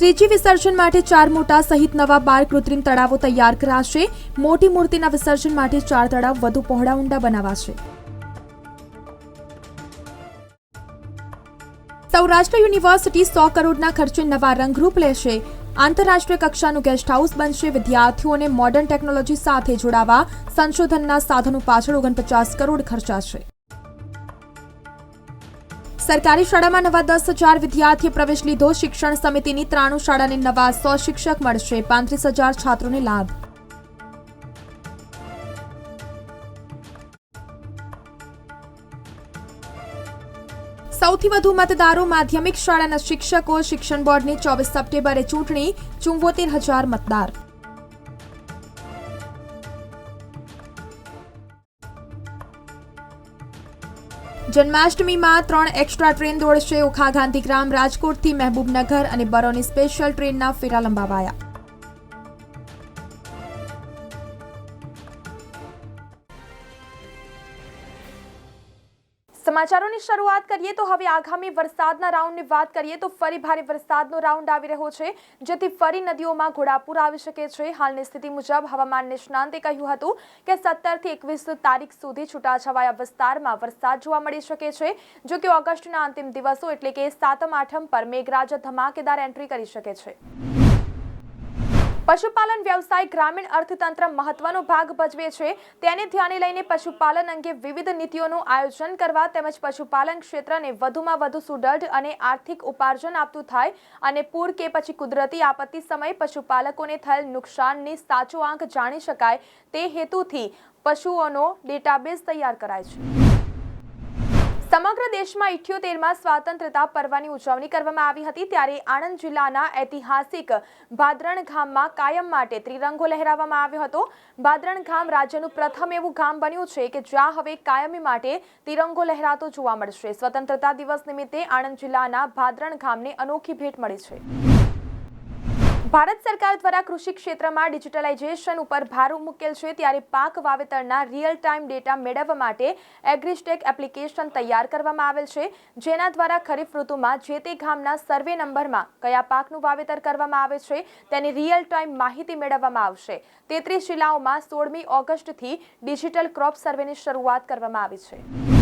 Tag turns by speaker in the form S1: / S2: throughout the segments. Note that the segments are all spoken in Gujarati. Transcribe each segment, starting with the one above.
S1: શ્રીજી વિસર્જન માટે ચાર મોટા સહિત નવા બાર કૃત્રિમ તળાવો તૈયાર કરાશે. મોટી મૂર્તિના વિસર્જન માટે ચાર તળાવ વધુ પહોળા ઊંડા બનાવાશે. સૌરાષ્ટ્ર યુનિવર્સિટી સો કરોડના ખર્ચે નવા રંગરૂપ લેશે. આંતરરાષ્ટ્રીય કક્ષાનું ગેસ્ટ હાઉસ બનશે. વિદ્યાર્થીઓને મોડર્ન ટેકનોલોજી સાથે જોડાવા સંશોધનના સાધનો પાછળ ઓગણપચાસ કરોડ ખર્ચાશે. સરકારી શાળામાં નવા દસ હજાર વિદ્યાર્થીએ પ્રવેશ લીધો. શિક્ષણ સમિતિની ત્રાણું શાળાને નવા સો શિક્ષક મળશે. પાંત્રીસ હજાર છાત્રોને લાભ. સૌથી વધુ મતદારો માધ્યમિક શાળાના શિક્ષકો. શિક્ષણ બોર્ડની ચોવીસ સપ્ટેમ્બરે ચૂંટણી. ચુંવોતેર હજાર મતદાર. જન્માષ્ટમીમાં ત્રણ એક્સ્ટ્રા ટ્રેન દોડશે. ઓખા ગાંધીગ્રામ રાજકોટથી મહેબૂબનગર અને બરોની સ્પેશિયલ ટ્રેનના ફેરા લંબાવાયા. સમાચારોની શરૂઆત કરીએ તો હવે આગામી વરસાદના રાઉન્ડની વાત કરીએ તો ફરી ભારે વરસાદનો રાઉન્ડ આવી રહ્યો છે, જેથી ફરી નદીઓમાં ઘોડાપૂર આવી શકે છે. હાલની સ્થિતિ મુજબ હવામાન નિષ્ણાંતે કહ્યું હતું કે સત્તરથી એકવીસ તારીખ સુધી છૂટાછવાયા વિસ્તારમાં વરસાદ જોવા મળી શકે છે, જો કે ઓગસ્ટના અંતિમ દિવસો એટલે કે સાતમ આઠમ પર મેઘરાજા ધમાકેદાર એન્ટ્રી કરી શકે છે. પશુપાલન વ્યવસાય ગ્રામીણ અર્થતંત્ર મહત્વનો ભાગ ભજવે છે. તેને ધ્યાને લઈને પશુપાલન અંગે વિવિધ નીતિઓનું આયોજન કરવા તેમજ પશુપાલન ક્ષેત્રને વધુમાં વધુ સુદૃઢ અને આર્થિક ઉપાર્જન આપતું થાય અને પૂર કે પછી કુદરતી આપત્તિ સમયે પશુપાલકોને થયેલ નુકસાનની સાચો આંક જાણી શકાય તે હેતુથી પશુઓનો ડેટાબેઝ તૈયાર કરાય છે. સમગ્ર દેશમાં ઇઠ્યોતેરમાં સ્વતંત્રતા પર્વની ઉજવણી કરવામાં આવી હતી ત્યારે આણંદ જિલ્લાના ઐતિહાસિક ભાદરણ ગામમાં કાયમ માટે ત્રિરંગો લહેરાવવામાં આવ્યો હતો. ભાદરણ ગામ રાજ્યનું પ્રથમ એવું ગામ બન્યું છે કે જ્યાં હવે કાયમી માટે તિરંગો લહેરાતો જોવા મળશે. સ્વતંત્રતા દિવસ નિમિત્તે આણંદ જિલ્લાના ભાદરણ ગામને અનોખી ભેટ મળી છે. ભારત સરકાર દ્વારા કૃષિ ક્ષેત્રમાં ડિજિટલાઇઝેશન ઉપર ભાર મૂકેલ છે ત્યારે પાક વાવેતરના રિયલ ટાઈમ ડેટા મેળવવા માટે એગ્રીસ્ટેક એપ્લિકેશન તૈયાર કરવામાં આવેલ છે. જેના દ્વારા ખરીફ ઋતુમાં જે તે ગામના સર્વે નંબરમાં કયા પાકનું વાવેતર કરવામાં આવે છે તેની રિયલ ટાઈમ માહિતી મેળવવામાં આવશે. તેત્રીસ જિલ્લાઓમાં સોળમી ઓગસ્ટથી ડિજિટલ ક્રોપ સર્વેની શરૂઆત કરવામાં આવી છે.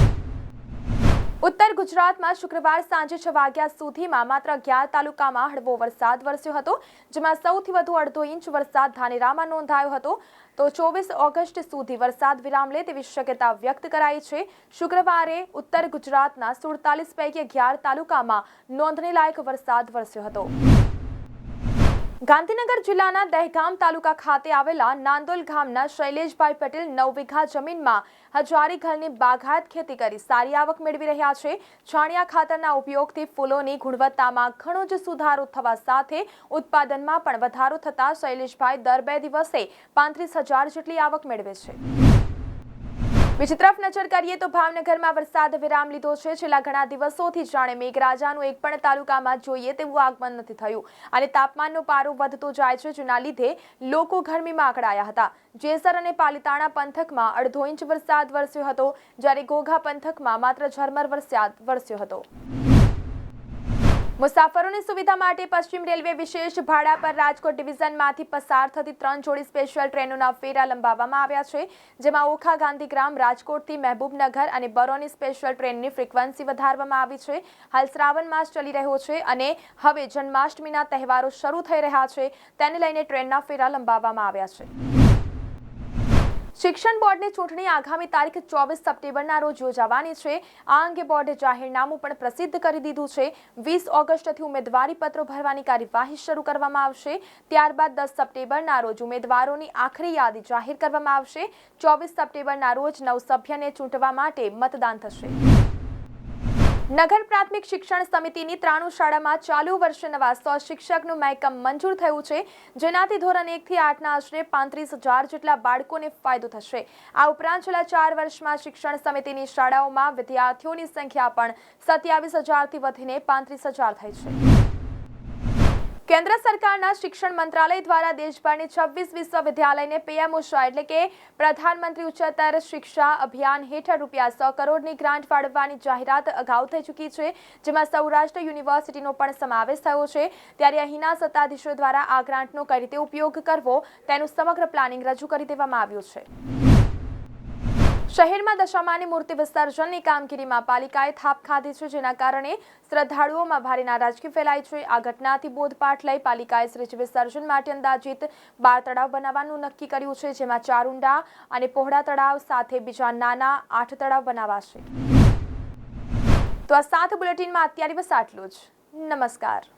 S1: ઉત્તર ગુજરાતમાં શુક્રવાર સાંજે છ વાગ્યા સુધીમાં માત્ર અગિયાર તાલુકામાં હળવો વરસાદ વરસ્યો હતો, જેમાં સૌથી વધુ અડધો ઇંચ વરસાદ ધાનેરામાં નોંધાયો હતો. તો ચોવીસ ઓગસ્ટ સુધી વરસાદ વિરામ લે તેવી શક્યતા વ્યક્ત કરાઈ છે. શુક્રવારે ઉત્તર ગુજરાતના સુડતાલીસ પૈકી અગિયાર તાલુકામાં નોંધણી લાયક વરસાદ વરસ્યો હતો. ગાંધીનગર જિલ્લાના દહેગામ તાલુકા ખાતે આવેલા નાંદોલ ગામના શૈલેષભાઈ પટેલ નવ વીઘા જમીનમાં હજારી ઘરની બાગાયત ખેતી કરી સારી આવક મેળવી રહ્યા છે. છાણિયા ખાતરના ઉપયોગથી ફૂલોની ગુણવત્તામાં ઘણો જ સુધારો થવા સાથે ઉત્પાદનમાં પણ વધારો થતાં શૈલેષભાઈ દર બે દિવસે પાંત્રીસ હજાર જેટલી આવક મેળવે છે. બીજી તરફ નજર કરીએ તો ભાવનગરમાં વરસાદ વિરામ લીધો છે. છેલ્લા ઘણા દિવસોથી જાણે મેઘરાજાનું એક પણ તાલુકામાં જોઈએ તેવું આગમન નથી થયું. અને તાપમાનનો પારો વધતો જાય છે, જેના લીધે લોકો ગરમીમાં આકડાયા હતા. જેસર અને પાલિતાણા પંથકમાં અડધો ઇંચ વરસાદ વરસ્યો હતો, જ્યારે ઘોઘા પંથકમાં માત્ર ઝરમર વરસાદ વરસ્યો હતો. મુસાફરોની સુવિધા માટે પશ્ચિમ રેલવે વિશેષ ભાડા પર રાજકોટ ડિવિઝનમાંથી પસાર થતી ત્રણ જોડી સ્પેશિયલ ટ્રેનોના ફેરા લંબાવવામાં આવ્યા છે, જેમાં ઓખા ગાંધીગ્રામ, રાજકોટથી મહેબૂબનગર અને બરોની સ્પેશિયલ ટ્રેનની ફ્રીક્વન્સી વધારવામાં આવી છે. હાલ શ્રાવણ માસ ચલી રહ્યો છે અને હવે જન્માષ્ટમીના તહેવારો શરૂ થઈ રહ્યા છે. તેને લઈને ટ્રેનના ફેરા લંબાવવામાં આવ્યા છે. શિક્ષણ બોર્ડની ચૂંટણી આગામી તારીખ ચોવીસ સપ્ટેમ્બરના રોજ યોજાવાની છે. આ અંગે બોર્ડે જાહેરનામું પણ પ્રસિદ્ધ કરી દીધું છે. વીસ ઓગસ્ટથી ઉમેદવારી પત્રો ભરવાની કાર્યવાહી શરૂ કરવામાં આવશે. ત્યારબાદ દસ સપ્ટેમ્બરના રોજ ઉમેદવારોની આખરી યાદી જાહેર કરવામાં આવશે. ચોવીસ સપ્ટેમ્બરના રોજ નવ સભ્યને ચૂંટવા માટે મતદાન થશે. નગર પ્રાથમિક શિક્ષણ સમિતિની ત્રાણું શાળામાં ચાલુ વર્ષે નવા સો શિક્ષકનું મહેકમ મંજૂર થયું છે, જેનાથી ધોરણ એકથી આઠના આશરે પાંત્રીસ હજાર જેટલા બાળકોને ફાયદો થશે. આ ઉપરાંત છેલ્લા ચાર વર્ષમાં શિક્ષણ સમિતિની શાળાઓમાં વિદ્યાર્થીઓની સંખ્યા પણ સત્યાવીસ હજારથી વધીને પાંત્રીસ હજાર થઈ છે. કેન્દ્ર સરકારના શિક્ષણ મંત્રાલય દ્વારા દેશભરની છવ્વીસ વિશ્વવિદ્યાલયને પીએમ ઉષા એટલે કે પ્રધાનમંત્રી ઉચ્ચતર શિક્ષા અભિયાન હેઠળ રૂપિયા સો કરોડની ગ્રાન્ટ ફાળવવાની જાહેરાત અગાઉ થઈ ચૂકી છે, જેમાં સૌરાષ્ટ્ર યુનિવર્સિટીનો પણ સમાવેશ થયો છે. ત્યારે અહીંના સત્તાધીશો દ્વારા આ ગ્રાન્ટનો કઈ રીતે ઉપયોગ કરવો, તેનું સમગ્ર પ્લાનિંગ રજૂ કરી દેવામાં આવ્યું છે. શહેરમાં દશામાની મૂર્તિ વિસર્જનની કામગીરીમાં પાલિકાએ થાપ ખાધી છે, જેના કારણે શ્રદ્ધાળુઓમાં ભારે નારાજગી ફેલાઈ છે. આ ઘટનાથી બોધપાઠ લઈ પાલિકાએ શ્રીજી વિસર્જન માટે અંદાજિત બાર તળાવ બનાવવાનું નક્કી કર્યું છે, જેમાં ચાર ઊંડા અને પહોળા તળાવ સાથે બીજા નાના આઠ તળાવ બનાવાશે. તો આ સાત બુલેટિનમાં અત્યારે બસ આટલું જ. નમસ્કાર.